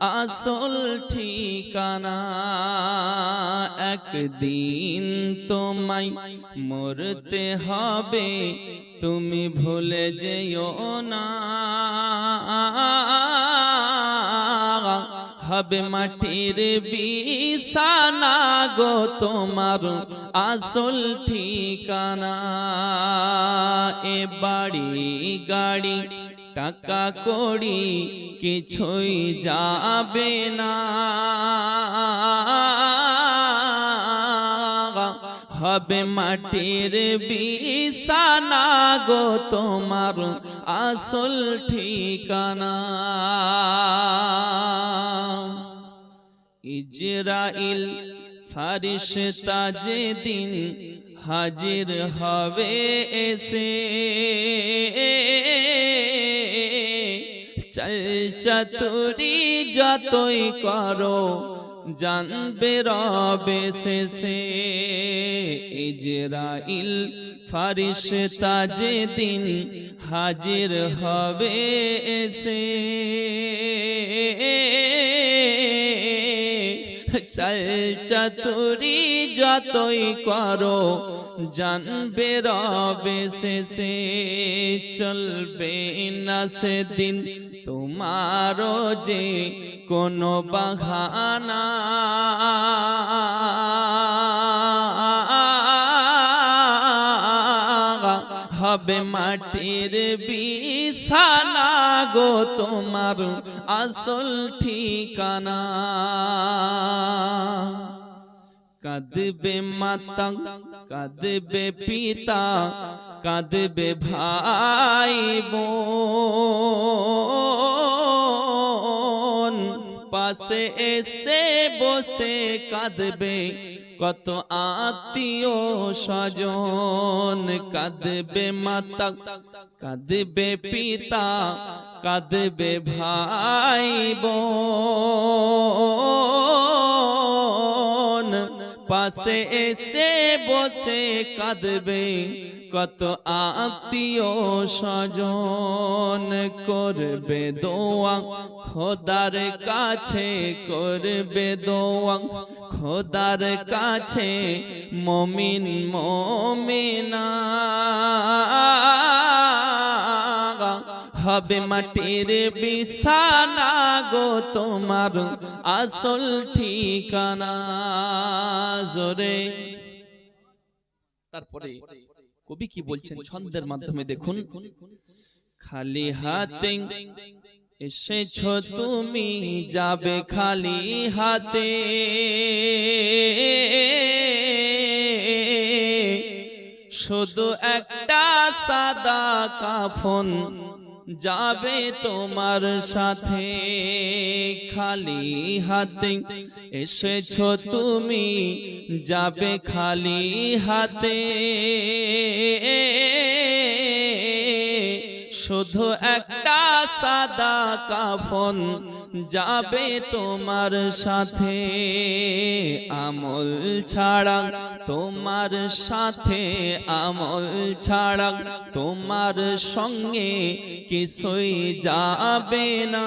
আসল ঠিকানা একদিন তোমায় মরতে হবে, তুমি ভুলে যেও না। হবে মাটির বিছানা গো তোমার আসল ঠিকানা। এ বাড়ি গাড়ি টাকা কড়ি কিছুই যাবে না। হবে মাটির বিছানা গো তোমার আসল ঠিকানা। ইজরাইল ফারিস্তা যেদিন হাজির হবে এসে। চল চতুরি যতই করো জানবে রবে শেষে। ইজরাইল ফারিস্তা যেদিন হাজির হবে এসে। চল চতুরি যতই করো, জানবে রবে শেষে চলবে না সেদিন। তোমারও যে কোনো বাহানা। হবে মাটির বিছানা গো তোমার আসল ঠিকানা। কাঁদবে মাতা কাঁদবে পিতা কাঁদবে ভাই বোন। পাশে এসে বসে কাঁদবে। কত আত্মীয় স্বজন। কাঁদবে মাতা, কাঁদবে পিতা, কাঁদবে ভাই বোন। পাশে এসে বসে কাঁদবে। কত আত্মীয় স্বজন করবে দোয়া? খোদার কাছে করবে দোয়া। খোদার কাছে মমিন মমিনা। হবে মাটির বিছানা গো তোমার আসল ঠিকানা। জোরে। তারপরে কবি কি বলছেন? ছন্দের মাধ্যমে দেখুন। খালি হাতে এসেছ তুমি যাবে খালি হাতে। শুধু একটা সাদা কাফন যাবে তোমার সাথে খালি হাতে এসেছ তুমি যাবে খালি হাতে শুধু একটা সাদা কাফন যাবে তোমার সাথে, আমল ছাড়া তোমার সাথে, আমল ছাড়া তোমার সঙ্গে কিছুই যাবে না।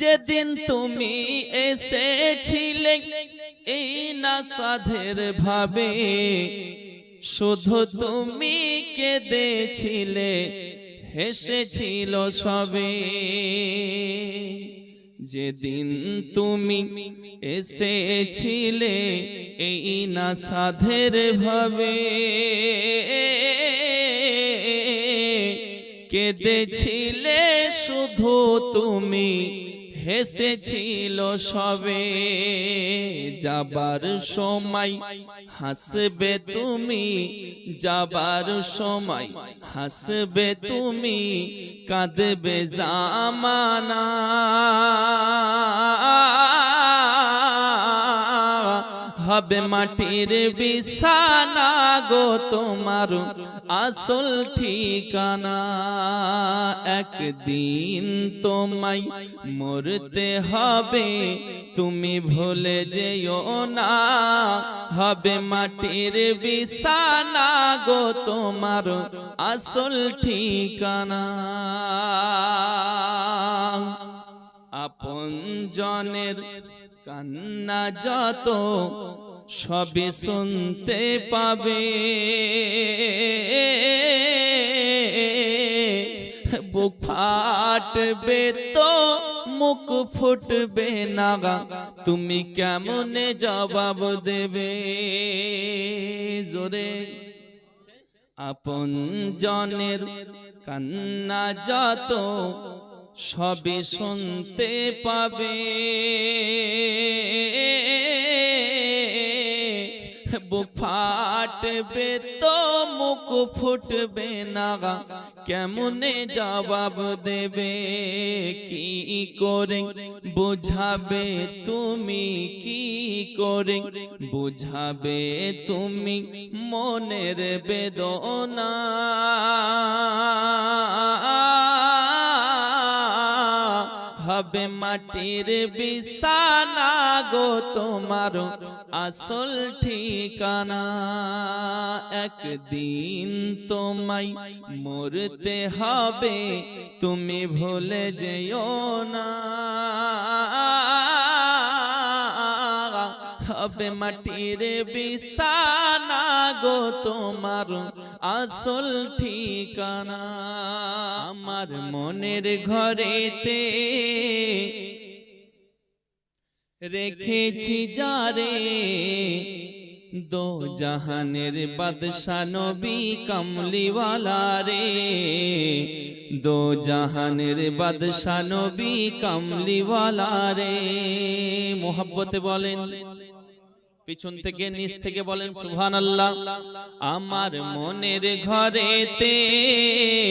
যেদিন তুমি এসেছিলে, এই না সাধের ভাবে শুধু তুমি কেঁদেছিলে, হেসেছিল সবে। যেদিন তুমি এসেছিলে, এই না সাধের ভাবে কেঁদেছিলে শুধু তুমি হেসেছিল সবে যাবার সময় হাসবে তুমি যাবার সময় হাসবে তুমি কাঁদবে জামানা। হবে মাটির বিছানা গো তোমার আসল ঠিকানা। একদিন তোমায় মরতে হবে, তুমি ভুলে যেও না। হবে মাটির বিছানা গো তোমার আসল ঠিকানা। আপন জনের কান্না যত সবে শুনতে পাবে। বুক ফাটবে তো, মুখ ফুটবে নাগা তুমি কেমনে জবাব দেবে? জোরে। আপন জনের কান্না যত সবে শুনতে পাবে। বুক ফাটবে তো মুখ ফুটবে না কেমনে জবাব দেবে? কি করে বুঝাবে তুমি? কি করে বুঝাবে তুমি? মনের বেদনা। হবে মাটির বিছানা গো তোমার আসল ঠিকানা। একদিন তোমায় মরতে হবে, তুমি ভুলে যেও না। হবে মাটির বিছানা গো তোমার আসল ঠিকানা। আমার মনের ঘরেতে রেখেছি যারে দো জাহানের বাদশা নবী কামলিওয়ালা রে। দো জাহানের বাদশা নবী কামলিওয়ালা রে। মোহাব্বতে বলেন পিছন থেকে নিচ থেকে বলেন সুহান আল্লাহ আমার মনের ঘরেতে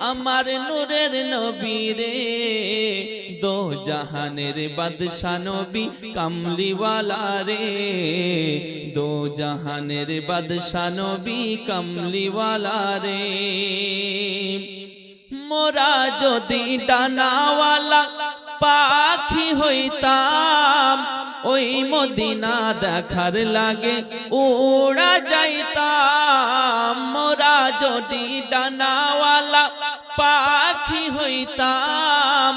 আমার নূরের নবী রে। দো জাহানের বাদশা নবী কামলিওয়ালা রে। দো জাহানের বাদশা নবী কামলিওয়ালা রে। মোরা যদি ডানাওয়ালা পাখি হইতাম, ওই মদিনা দেখার লাগে উড়া যাইতাম। মোরা যদি ডানাওয়ালা পাখি হইতাম,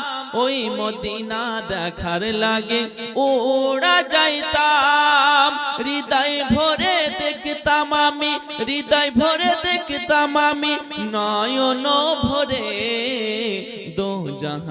ওই মদিনা দেখার লাগে ওরা যাইতাম। হৃদয় ভরে দেখতাম আমি, হৃদয় ভরে দেখতাম আমি, নয়ন ভরে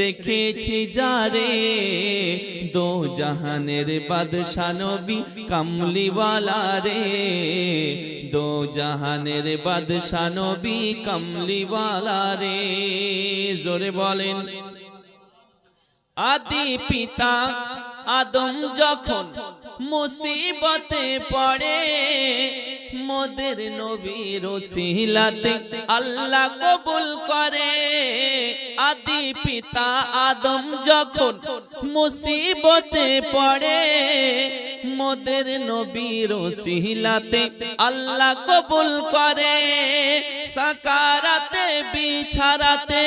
রেখেছি যারে। দো জাহানের বাদশা নবী কামলিওয়ালা রে দো জাহানের বাদশা নবী কামলিওয়ালা রে জোরে বলেন। আদি পিতা আদম যখন মুসিবতে পড়ে, মোদের নবীর ওসিলাতে আল্লাহ কবুল করে। আদি পিতা আদম যখন মুসিবতে পড়ে মোদের নবীর ওসিলাতে আল্লাহ কবুল করে। সাকারাতে, বিছারাতে,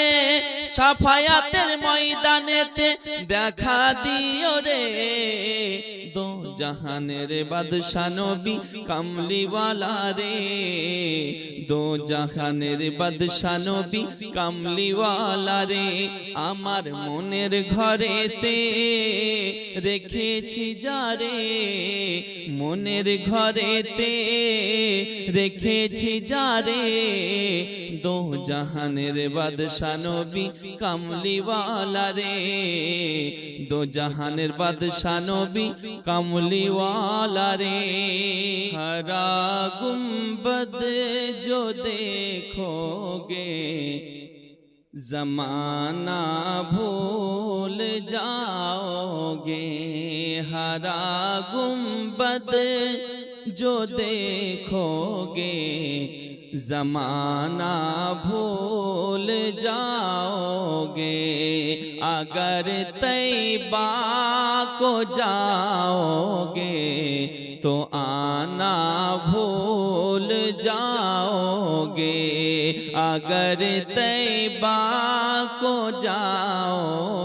সাফায়াতের ময়দানেতে দেখা দিও রে। দো জাহানের বাদশা নবী কামলিওয়ালা রে। দো জাহানের বাদশা নবী কামলিওয়ালা রে। আমার মনের ঘরেতে রেখেছি যারে মনের ঘরেতে রেখেছি যারে দো জাহানের বাদশা নবী কামলিওয়ালা রে দো জাহানের বাদশা নবী কামলিওয়ালা রে হরা গুম্বদ जो देखोगे जमाना भूल जाओगे हरा गुम्बद जो देखोगे زمانہ بھول جاؤ گے اگر طیبہ کو جاؤ گے تو آنا بھول جاؤ گے اگر طیبہ کو جاؤ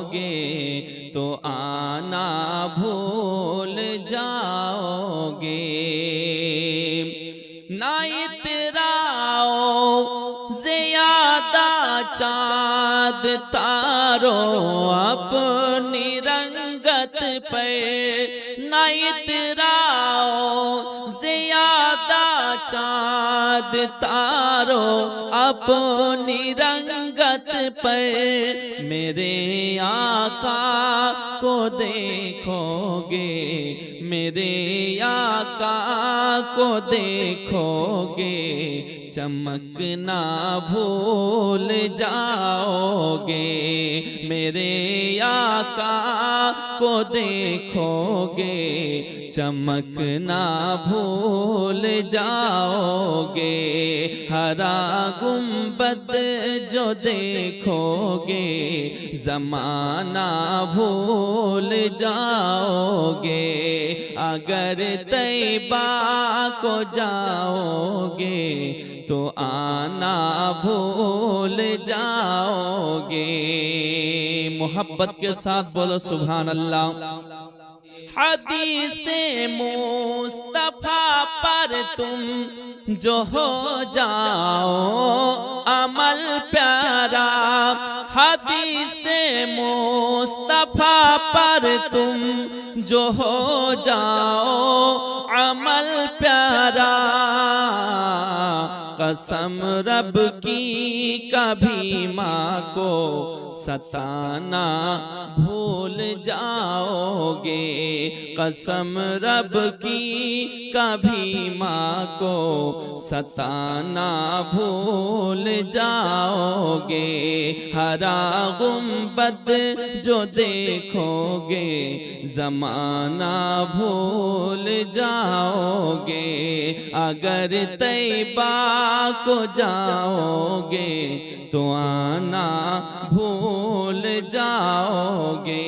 آباد تارو اپنی رنگت پر نائت راؤ، زیادہ چاند تارو اپنی رنگت پر میرے آقا کو دیکھو گے، میرے آقا کو دیکھو گے۔ چمکنا بھول جاؤ گے میرے آقا کو دیکھو گے چمکنا بھول جاؤ گے ہرا گنبد جو دیکھو گے زمانہ بھول جاؤ گے اگر طیبہ کو جاؤ گے تو آنا بھول جاؤ گے محبت کے ساتھ بولو، سبحان اللہ۔ حدیث مصطفیٰ پر تم جو ہو جاؤ، عمل پیارا۔ حدیث مصطفیٰ پر تم جو ہو جاؤ، عمل پیارا۔ कसम रब की कभी माँ को ستانا بھول جاؤ گے قسم رب کی کبھی ماں کو ستانا بھول جاؤ گے ہرا غمبت جو دیکھو گے زمانہ بھول جاؤ گے اگر تیبا کو جاؤ گے تو آنا بھول جاؤ گے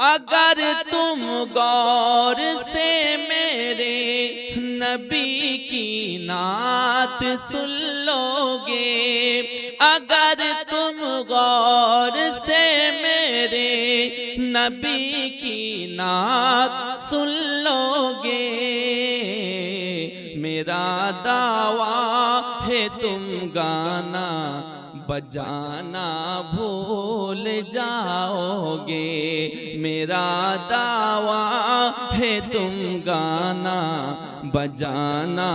اگر تم غور سے میرے نبی کی نعت سن لو گے اگر تم غور سے میرے نبی کی نعت سن لو گے میرا دعویٰ ہے تم گانا بجانا بھول جاؤ گے میرا دعویٰ ہے تم گانا بجانا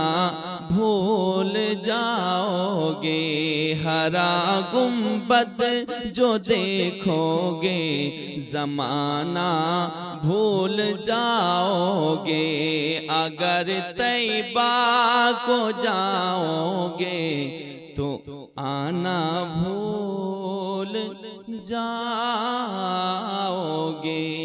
بھول جاؤ گے ہرا گنبد جو دیکھو گے زمانہ بھول جاؤ گے اگر تیبا کو جاؤ گے تو آنا بھول جاؤ گے